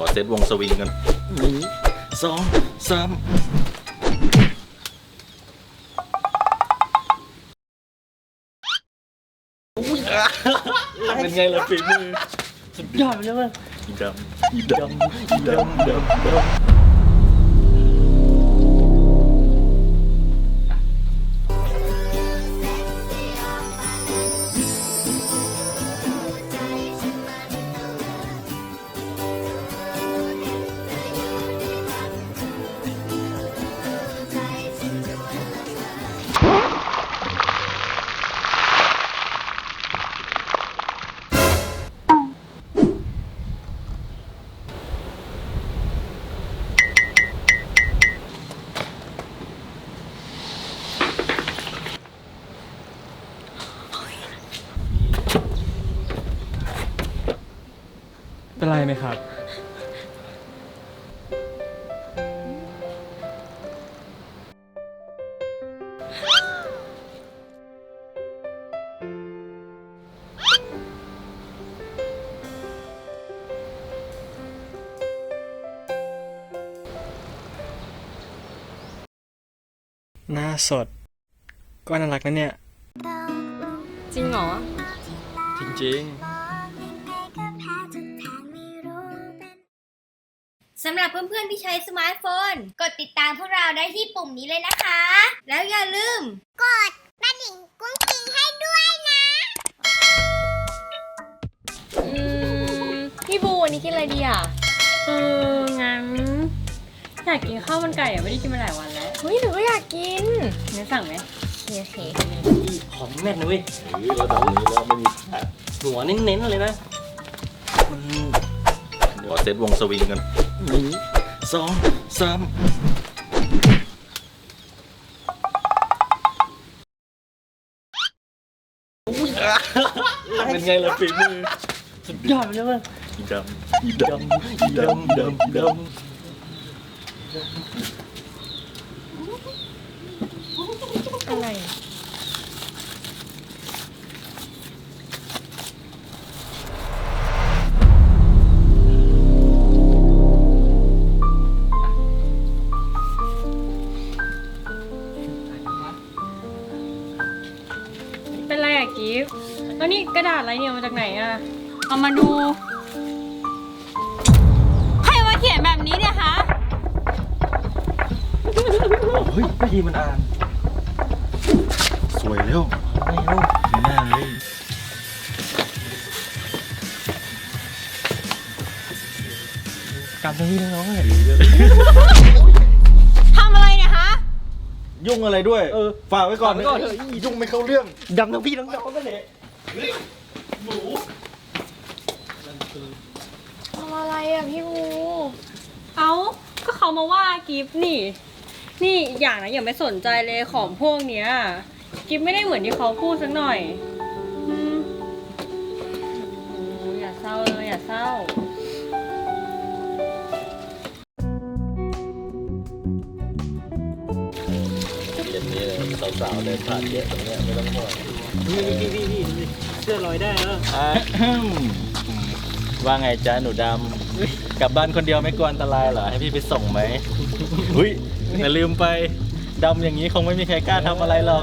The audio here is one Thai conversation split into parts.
ขอเซตวงสวิงกันหนึ่งสองสามเป็นไงล่ะฝีมือสุดยอดเลยว่ะอีดำอีดำอีดำดำดำ เป็นไรไหมครับ หน้าสด ก็น่ารักนะเนี่ย จริงเหรอ จริงสำหรับเพื่อนๆที่ใช้สมาร์ทโฟน กดติดตามพวกเราได้ที่ปุ่มนี้เลยนะคะ แล้วอย่าลืม กดกระดิ่งกุ้งกิ้งให้ด้วยนะ อืมพี่บูวันนี้กินอะไรดีอะเอองั้นอยากกินข้าวมันไก่อะไม่ได้กินมาหลายวันแล้วเฮ้ยหนูก็อยากกินงั้นสั่งไหมโอเคของแม่นนะเว้ยๆหรือระดับนี้แล้วไม่มีแผลหัวเน้นๆเลยนะขอเซตวงสวิงกัน หนึ่งสองสามเป็นไงล่ะฝีมือสุดยอดเลยว่ะอีดำอีดำอีดำดำดำอะไร อะไรเนี่ยมาจากไหนอะเอามาดู ใครมาเขียนแบบนี้เนี่ยคะเฮ้ยไม่ดีมันอ่าน สวยแล้วไม่รู้ไม่น่าเลยกลับมาที่น้องๆเลยทำอะไรเนี่ยคะ ยุ่งอะไรด้วย เออ ฝากไว้ก่อนฝากไว้ก่อนเฮ้ยยุ่งไม่เข้าเรื่อง ดำทั้งพี่ทั้งน้องก็เลย ทำอะไรอะพี่บู เอาก็ เขามาว่ากิฟต์นี่ นี่อีกอย่างนะอย่าไม่สนใจเลยของพวกเนี้ยกิฟต์ไม่ได้เหมือนที่เขาพูดสักหน่อยอืมโอ้อย่าเศร้าเลยอย่าเศร้า เย็นนี้เลยสาวๆเดินผ่านเยอะตรงเนี้ยไม่ต้องห่วงนี่พี่พี่พี่เสื้อลอยได้แล้วอะว่าไงจ๊ะหนูดำ กลับบ้านคนเดียวไม่กลัวอันตรายเหรอ ให้พี่ไปส่งไหมหุ้ยอย่าลืมไปดำอย่างนี้คงไม่มีใครกล้าทำอะไรหรอก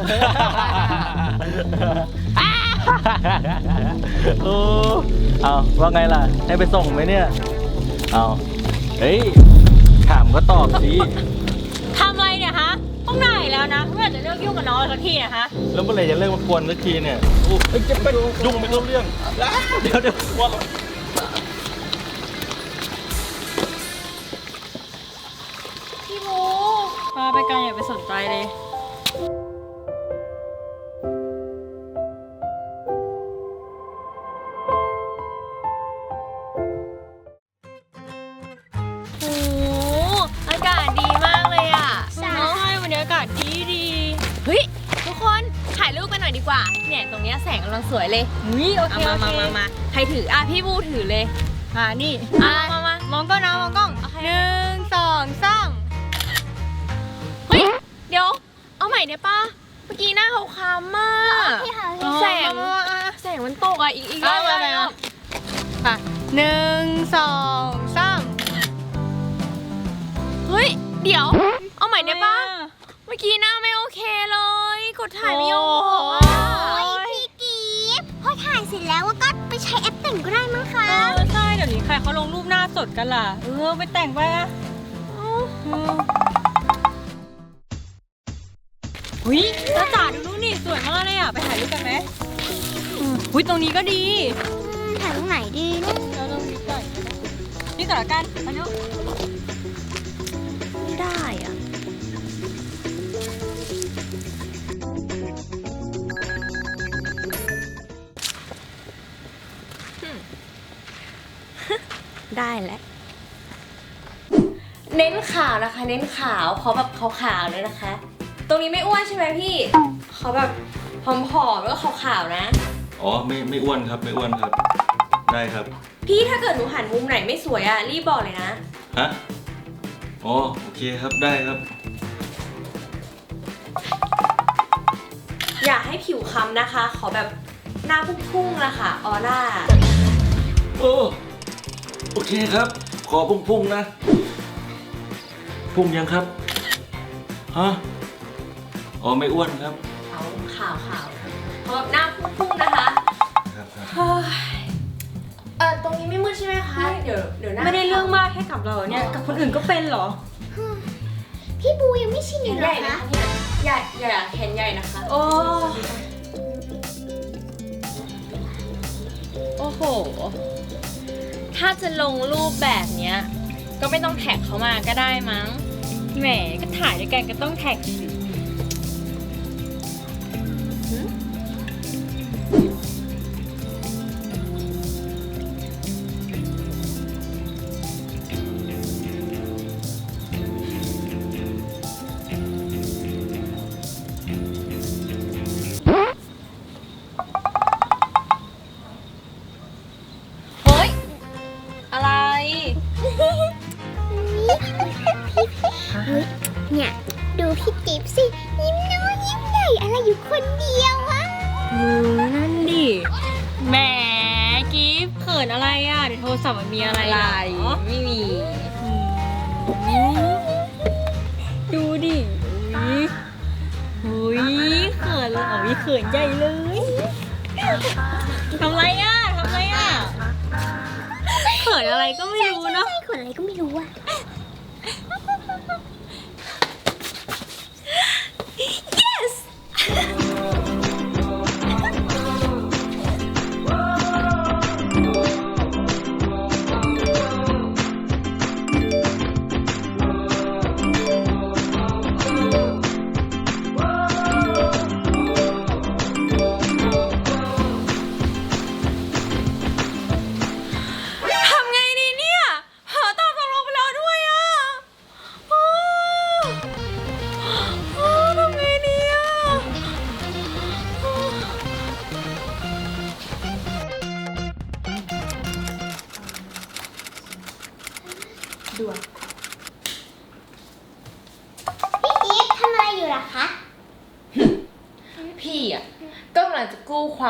โอ้เอาว่าไงล่ะ ให้ไปส่งไหมเนี่ย เอาเฮ้ย ถามก็ตอบสิ ทำอะไรเนี่ยฮะต้องไหนแล้วนะเมื่อไหร่จะเลิกยุ่งกับน้องสักทีเนะคะแล้วเมื่อไหร่จะเลิกมากวนสักทีเนี่ยโอ้เอ้ยจะไปยุ่งไม่เข้าเรื่อง เดี๋ยวเดี๋ยวว่า ไปไกลอย่าไปสนใจเลย โอ้โหอากาศดีมากเลยอะใช่วันนี้อากาศดีดี เฮ้ย ทุกคนถ่ายรูปกันหน่อยดีกว่า เนี่ย ตรงเนี้ยแสงกำลังสวยเลยนี่โอเคเอามาโอมาเคมามาใครถือ อะ พี่บูถือเลยอ่านี่อะมามามามองกล้องนะมองกล้องโอเคหนึ่งสอง เอาใหม่ได้ปะเมื่อกี้หน้าเขาคล้ำมากแสงแสงมันตกอะ อีกอีกรเอาอบมาได้มาไหมค่ะหนึ่งสองสามเฮ้ย เดี๋ยว เอาใหม่ได้ปะเมื่อกี้หน้าไม่โอเคเลย กดถ่ายไม่ออกอะโอ้ยพี่กีฟพอถ่ายเสร็จแล้วก็ไปใช้แอปแต่งก็ได้มั้งคะ เออใช่เดี๋ยวนี้ใครเขาลงรูปหน้าสดกันล่ะ เออไปแต่งไปอะ เออ หุยจ้าจ๋าดูนู่นนี่สวยมากเลยอะ ไปถ่ายรูปกันไหมอืมหุยตรงนี้ก็ดีถ่ายตรงไหนดีนะเราต้องนี่ก่อนนี่ก่อนละกันมาดูไม่ได้อะได้แล้วเน้นขาวนะคะ เน้นขาวเพราะแบบขาวๆเลยนะคะ ตรงนี้ไม่อ้วนใช่ไหมพี่เขาแบบผอมๆแล้วก็ขาวๆนะ อ๋อไม่ไม่อ้วนครับไม่อ้วนครับ ได้ครับ พี่ถ้าเกิดหนูหันมุมไหนไม่สวยอะรีบบอกเลยนะ ฮะ อ๋อโอเคครับได้ครับ อย่าให้ผิวค้ำนะคะ ขอแบบหน้าพุ่งๆนะคะออร่าโอ้โอเคครับ ขอพุ่งพุ่งๆนะ พุ่งยังครับ ฮะ อ๋อไม่อ้วนครับ เอาขาวขาวๆขอแบบหน้าพุ่งๆนะคะครับครับเฮ้ยเออตรงนี้ไม่มืดใช่ไหมคะเดี๋ยวเดี๋ยวหน้าไม่ได้เรื่องมากแค่กับเราเนี่ย กับคนอื่นก็เป็นเหรอ พี่บูยังไม่ชินแขอีนกใหเหรญ่อนะคะคะเนี่ยใหญ่ใหญ่อะแขนใหญ่นะคะโอ้ โอ้โห ถ้าจะลงรูปแบบเนี้ย ก็ไม่ต้องแท็กเขามาก็ได้มั้ง แหม ก็ถ่ายด้วยกันก็ต้องแท็กสิ ศัพท์มันมีอะไรเหรอไม่มีดูดิอุ้ยอุ้ยเขินเลยอุ้ยเขินใหญ่เลยทำไรอะทำไรอะเขินอะไรก็ไม่รู้เนาะใช่คนอะไรก็ไม่รู้อะ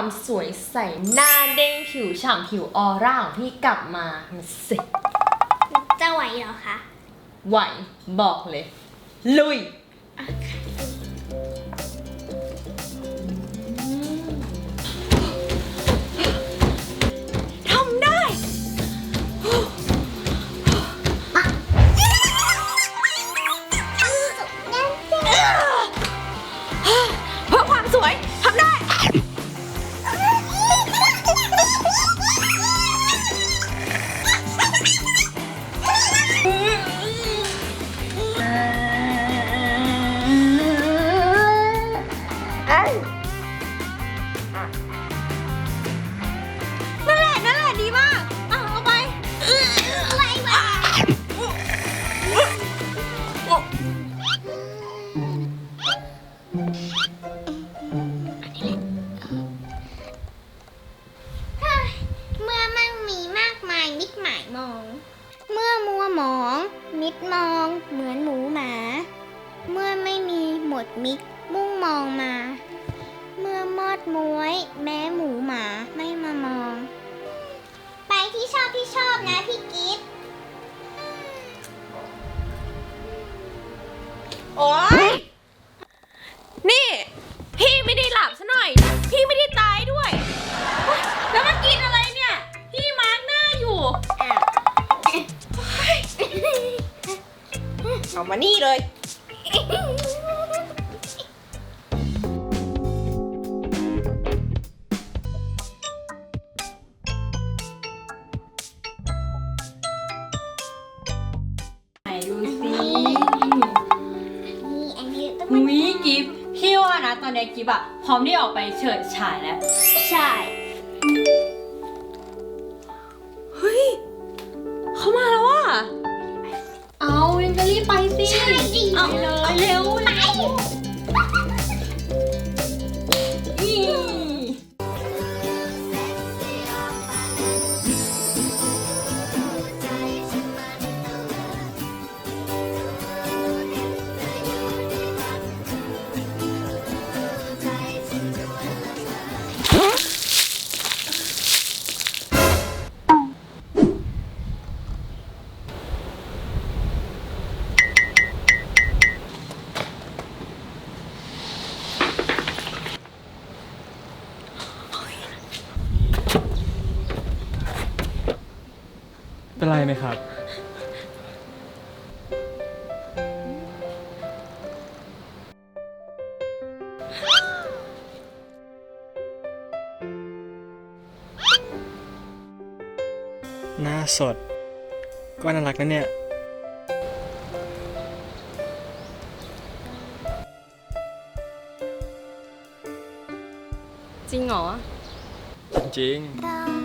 ความสวยใสหน้าเด้งผิวฉ่ำผิวออร่าของพี่กลับมามาสิจะไหวเหรอคะ ไหว บอกเลย ลุย ที่ชอบพี่ชอบนะพี่กิฟต์โอ้ กิฟอะพร้อมที่ออกไปเฉิดฉายแล้ว ใช่ เฮ้ย เขามาแล้วอะเอายังจะรีบไปสิใช่ดิเอาเลยเร็วเร็ ไรไหมครับ หน้าสด ก็น่ารักนะเนี่ย จริงเหรอ จริงเ